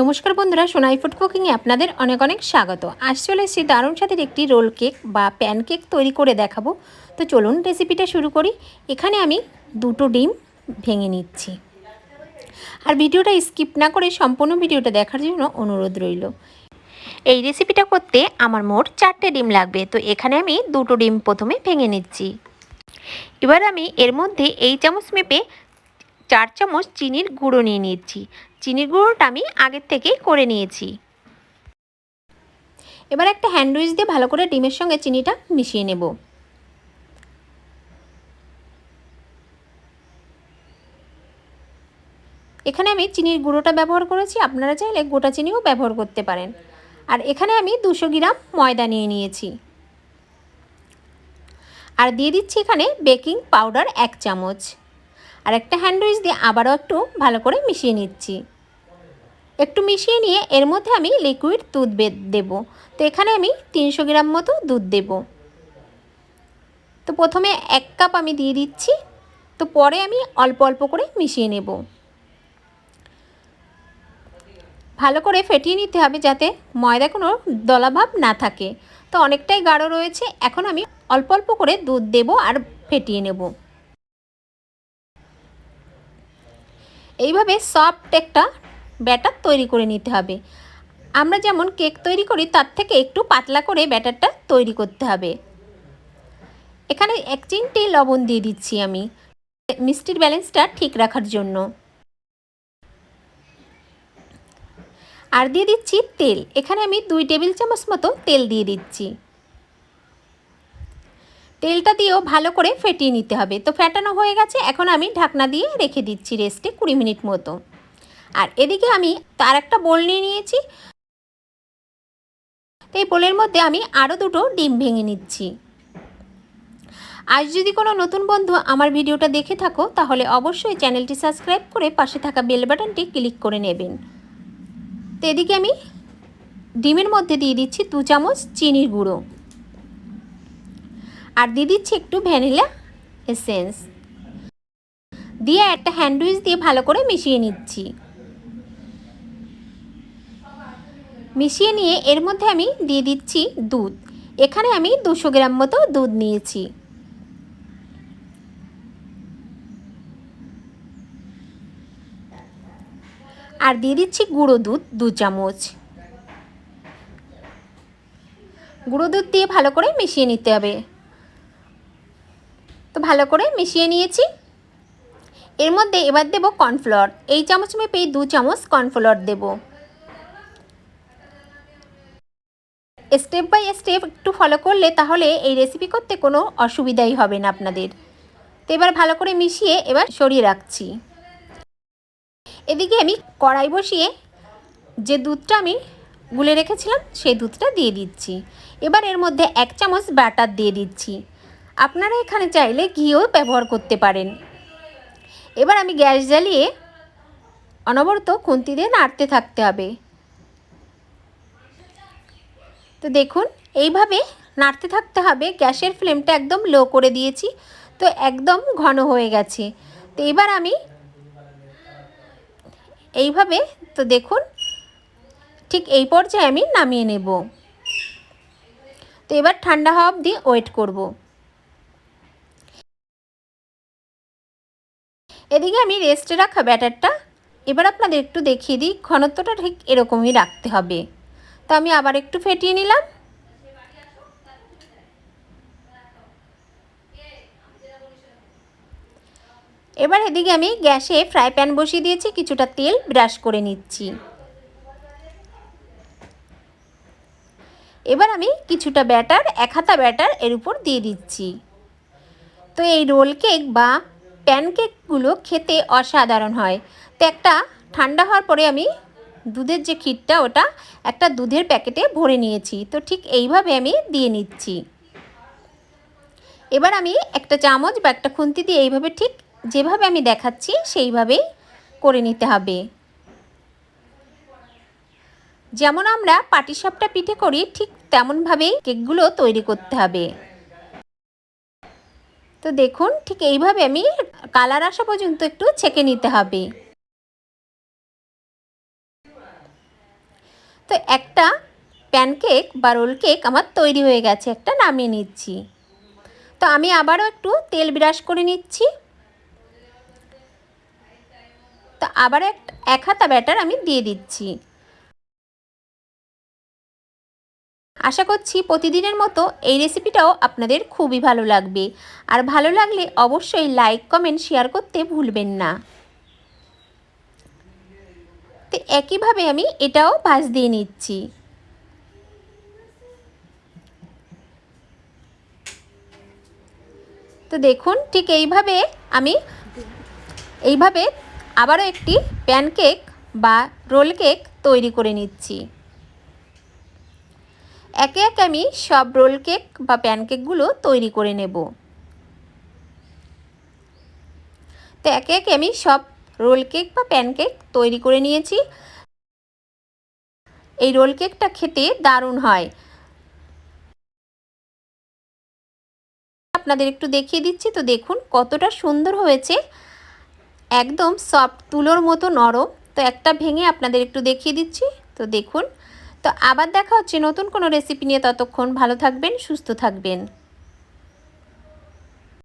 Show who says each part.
Speaker 1: নমস্কার বন্ধুরা, সোনাই ফুড কুকিংয়ে আপনাদের অনেক অনেক স্বাগত। আজ চলে এসেছি দারুণ স্বাদের একটি রোল কেক বা প্যান কেক তৈরি করে দেখাবো। তো চলুন রেসিপিটা শুরু করি। এখানে আমি দুটো ডিম ভেঙে নিচ্ছি। আর ভিডিওটা স্কিপ না করে সম্পূর্ণ ভিডিওটা দেখার জন্য অনুরোধ রইল। এই রেসিপিটা করতে আমার মোট চারটে ডিম লাগবে। তো এখানে আমি দুটো ডিম প্রথমে ভেঙে নিচ্ছি। এবার আমি এর মধ্যে এই চামচ মেপে চার চামচ চিনির গুঁড়ো নিয়ে নিচ্ছি। চিনির গুঁড়োটা আমি আগের থেকেই করে নিয়েছি। এবার একটা হ্যান্ডউইচ দিয়ে ভালো করে ডিমের সঙ্গে চিনিটা মিশিয়ে নেব। এখানে আমি চিনির গুঁড়োটা ব্যবহার করেছি, আপনারা চাইলে গোটা চিনিও ব্যবহার করতে পারেন। আর এখানে আমি দুশো গ্রাম ময়দা নিয়ে নিয়েছি। আর দিয়ে দিচ্ছি এখানে বেকিং পাউডার এক চামচ। আর একটা হ্যান্ডউইচ দিয়ে আবারও একটু ভালো করে মিশিয়ে নিচ্ছি। একটু মিশিয়ে নিয়ে এর মধ্যে আমি লিকুইড দুধ দেব। তো এখানে আমি তিনশো গ্রাম মতো দুধ দেব। তো প্রথমে এক কাপ আমি দিয়ে দিচ্ছি। তো পরে আমি অল্প অল্প করে মিশিয়ে নেব। ভালো করে ফেটিয়ে নিতে হবে যাতে ময়দা কোনো দলাভাব না থাকে। তো অনেকটাই গাঢ় রয়েছে। এখন আমি অল্প অল্প করে দুধ দেব আর ফেটিয়ে নেব। এইভাবে সফট একটা ব্যাটার তৈরি করে নিতে হবে। আমরা যেমন কেক তৈরি করি, তার থেকে একটু পাতলা করে ব্যাটারটা তৈরি করতে হবে। এখানে এক চিমটি লবণ দিয়ে দিচ্ছি আমি মিষ্টির ব্যালেন্সটা ঠিক রাখার জন্য। আর দিয়ে দিচ্ছি তেল। এখানে আমি দুই টেবিল চামচ মতো তেল দিয়ে দিচ্ছি। তেলটা দিয়েও ভালো করে ফেটিয়ে নিতে হবে। তো ফেটানো হয়ে গেছে, এখন আমি ঢাকনা দিয়ে রেখে দিচ্ছি রেস্টে কুড়ি মিনিট মতো। আর এদিকে আমি তার একটা বোল নিয়ে নিয়েছি। তো এই বোলের মধ্যে আমি আরও দুটো ডিম ভেঙে নিচ্ছি। আজ যদি কোনো নতুন বন্ধু আমার ভিডিওটা দেখে থাকো, তাহলে অবশ্যই চ্যানেলটি সাবস্ক্রাইব করে পাশে থাকা বেল বাটনটি ক্লিক করে নেবেন। তো এদিকে আমি ডিমের মধ্যে দিয়ে দিচ্ছি দু চামচ চিনির গুঁড়ো। আর দিয়ে দিচ্ছি একটু ভ্যানিলা এসেন্স। দিয়ে একটা হ্যান্ডউইচ দিয়ে ভালো করে মিশিয়ে নিচ্ছি। মিশিয়ে নিয়ে এর মধ্যে আমি দিয়ে দিচ্ছি দুধ। এখানে আমি দুশো গ্রাম মতো দুধ নিয়েছি। আর দিয়ে দিচ্ছি গুঁড়ো দুধ, দু চামচ। গুঁড়ো দুধ দিয়ে ভালো করে মিশিয়ে নিতে হবে। তো ভালো করে মিশিয়ে নিয়েছি। এর মধ্যে এবার দেব কর্নফ্লাওয়ার এই চামচ মেপে দু চামচ কর্নফ্লাওয়ার দেব। স্টেপ বাই স্টেপ একটু ফলো করলে তাহলে এই রেসিপি করতে কোনো অসুবিধাই হবে না আপনাদের। তো এবার ভালো করে মিশিয়ে এবার সরিয়ে রাখছি। এদিকে আমি কড়াই বসিয়ে যে দুধটা আমি গুলে রেখেছিলাম, সেই দুধটা দিয়ে দিচ্ছি। এবার এর মধ্যে এক চামচ ব্যাটার দিয়ে দিচ্ছি। আপনারা এখানে চাইলে ঘিও ব্যবহার করতে পারেন। এবার আমি গ্যাস জ্বালিয়ে অনবরত খুন্তি দিয়ে নাড়তে থাকতে হবে। তো দেখুন, এইভাবে নাড়তে থাকতে হবে। গ্যাসের ফ্লেমটা একদম লো করে দিয়েছি। তো একদম ঘন হয়ে গেছে। তো এবার আমি এইভাবে, তো দেখুন, ঠিক এই পর্যায়ে আমি নামিয়ে নেব। তো এবার ঠান্ডা হওয়া অবধি ওয়েট করব। এদিকে আমি রেস্টে রাখা ব্যাটারটা, এবার আপনাদের একটু দেখিয়ে দিই, ঘনত্বটা ঠিক এরকমই রাখতে হবে। তো আমি আবার একটু ফেটিয়ে নিলাম। এবার এদিকে আমি গ্যাসে ফ্রাই প্যান বসিয়ে দিয়েছি, কিছুটা তেল ব্রাশ করে নিচ্ছি। এবার আমি কিছুটা ব্যাটার, এক হাতা ব্যাটার এর উপর দিয়ে দিচ্ছি। তো এই রোল কেক বা প্যানকেকগুলো খেতে অসাধারণ হয়। তো একটা ঠান্ডা হওয়ার পরে আমি দুধের যে ক্ষীরটা, ওটা একটা দুধের প্যাকেটে ভরে নিয়েছি। তো ঠিক এইভাবে আমি দিয়ে নিচ্ছি। এবার আমি একটা চামচ বা একটা খুন্তি দিয়ে এইভাবে ঠিক যেভাবে আমি দেখাচ্ছি, সেইভাবেই করে নিতে হবে। যেমন আমরা পাটিসাপটা পিঠে করি, ঠিক তেমনভাবেই কেকগুলো তৈরি করতে হবে। তো দেখুন, ঠিক এইভাবে আমি কালার আসা পর্যন্ত একটু ছেঁকে নিতে হবে। তো একটা প্যানকেক বা রোল কেক আমার তৈরি হয়ে গেছে, একটা নামিয়ে নিচ্ছি। তো আমি আবারও একটু তেল ব্রাশ করে নিচ্ছি। তো আবার এক হাতা ব্যাটার আমি দিয়ে দিচ্ছি। আশা করছি প্রতিদিনের মতো এই রেসিপিটাও আপনাদের খুবই ভালো লাগবে। আর ভালো লাগলে অবশ্যই লাইক কমেন্ট শেয়ার করতে ভুলবেন না। তো একইভাবে আমি এটাও ভাজ দিয়ে নিচ্ছি। তো দেখুন, ঠিক এইভাবে আমি এইভাবে আবারও একটি প্যানকেক বা রোল কেক তৈরি করে নিচ্ছি। একে একে আমি সব রোল কেক বা প্যানকেকগুলো তৈরি করে নেব। তো একে একে আমি সব রোল কেক বা প্যানকেক তৈরি করে নিয়েছি। এই রোল কেকটা খেতে দারুণ হয়। আপনাদের একটু দেখিয়ে দিচ্ছি, তো দেখুন কতটা সুন্দর হয়েছে। একদম সফট তুলোর মতো নরম। তো একটা ভেঙে আপনাদের একটু দেখিয়ে দিচ্ছি, তো দেখুন। তো আবার দেখা হচ্ছে নতুন কোনো রেসিপি নিয়ে। ততক্ষণ ভালো থাকবেন, সুস্থ থাকবেন।